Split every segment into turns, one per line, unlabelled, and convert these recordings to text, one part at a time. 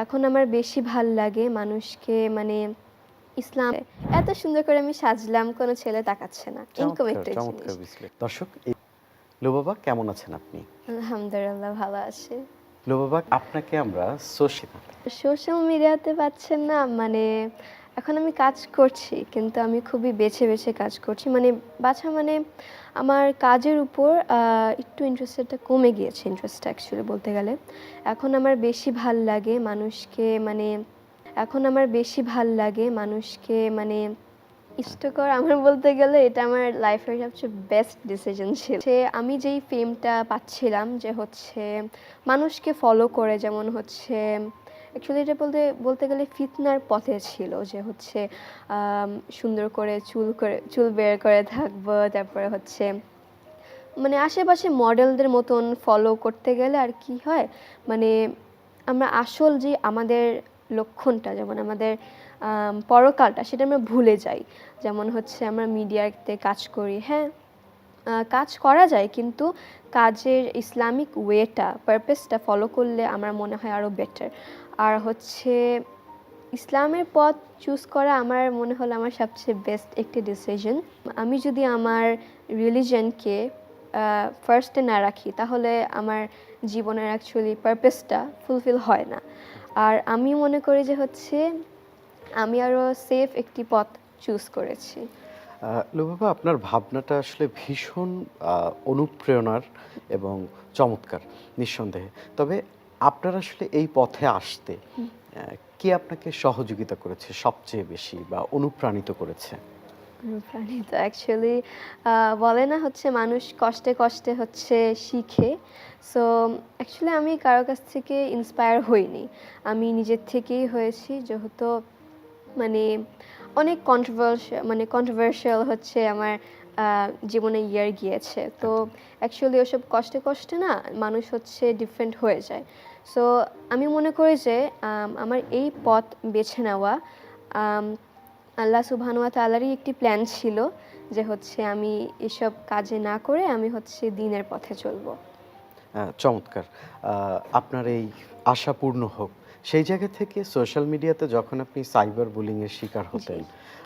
এখন আমার বেশি ভালো লাগে মানুষকে মানে ইসলাম এত সুন্দর করে আমি সাজলাম কোনো ছেলে তাকাচ্ছে না। এরকম একটা
দর্শক লুবাবা কেমন আছেন আপনি?
আলহামদুলিল্লাহ ভালো আছে।
লুবাবা আপনাকে আমরা সোশ্যাল
সোশ্যাল মিডিয়াতে পাচ্ছেন না মানে এখন আমি কাজ করছি, কিন্তু আমি খুবই বেছে বেছে কাজ করছি। মানে বাছা মানে আমার কাজের উপর একটু ইন্টারেস্টটা কমে গিয়েছে ইন্টারেস্টটা অ্যাকচুয়ালি বলতে গেলে। এখন আমার বেশি ভালো লাগে মানুষকে মানে এখন আমার বেশি ভালো লাগে মানুষকে মানে ইষ্ট করা আমার বলতে গেলে এটা আমার লাইফের সবচেয়ে বেস্ট ডিসিশন ছিল। সে আমি যেই ফেমটা পাচ্ছিলাম যে হচ্ছে, মানুষকে ফলো করে যেমন হচ্ছে অ্যাকচুয়ালি এটা বলতে বলতে গেলে ফিতনার পথে ছিল যে হচ্ছে সুন্দর করে চুল করে চুল বের করে থাকব তারপরে হচ্ছে মানে আশেপাশে মডেলদের মতন ফলো করতে গেলে আর কি হয়? মানে আমরা আসল যে আমাদের লক্ষণটা যেমন আমাদের আম, পরকালটা সেটা আমরা ভুলে যাই। যেমন হচ্ছে আমরা মিডিয়াতে কাজ করি হ্যাঁ কাজ করা যায় কিন্তু কাজের ইসলামিক ওয়েটা পারপাসটা ফলো করলে আমার মনে হয় আরও বেটার আর হচ্ছে ইসলামের পথ চুজ করা আমার মনে হলো আমার সবচেয়ে বেস্ট একটি ডিসিশন আমি যদি আমার রিলিজনকে ফার্স্টে না রাখি, তাহলে আমার জীবনের অ্যাকচুয়ালি পারপাসটা ফুলফিল হয় না। আর আমি মনে করি যে হচ্ছে আমি আরও সেফ একটি পথ চুজ করেছি।
লুবাবা আপনার ভাবনাটা আসলে ভীষণ অনুপ্রেরণার এবং চমৎকার, নিঃসন্দেহে। তবে আপনার আসলে এই পথে আসতে কে আপনাকে সহযোগিতা করেছে সবচেয়ে বেশি বা অনুপ্রাণিত করেছে?
অনুপ্রাণিত অ্যাকচুয়ালি বলে না হচ্ছে মানুষ কষ্টে কষ্টে হচ্ছে শিখে। সো অ্যাকচুয়ালি আমি কারও কাছ থেকে ইন্সপায়ার হইনি। আমি নিজের থেকেই হয়েছি যেহেতু মানে অনেক কন্ট্রোভার্সিয়াল মানে কন্ট্রোভার্সিয়াল হচ্ছে আমার জীবনে ইয়ার গিয়েছে। তো অ্যাকচুয়ালি ওসব কষ্টে কষ্টে না মানুষ হচ্ছে ডিফারেন্ট হয়ে যায়। সো আমি মনে করি যে আমার এই পথ বেছে নেওয়া আল্লাহ সুবহানুয়া তালারই একটি প্ল্যান ছিল যে হচ্ছে আমি এসব কাজে না করে আমি হচ্ছে দিনের পথে চলবো।
চমৎকার। আপনার এই আশাপূর্ণ হোক। সেই জায়গা থেকে সোশ্যাল মিডিয়াতে যখন আপনি সাইবার বুলিংয়ের শিকার হতেন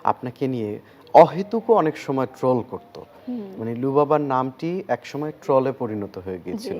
আপনাকে নিয়ে অহেতুকও অনেক সময় ট্রল করতো। মানে লুবাবার নামটি একসময় ট্রলে পরিণত হয়ে গিয়েছিল।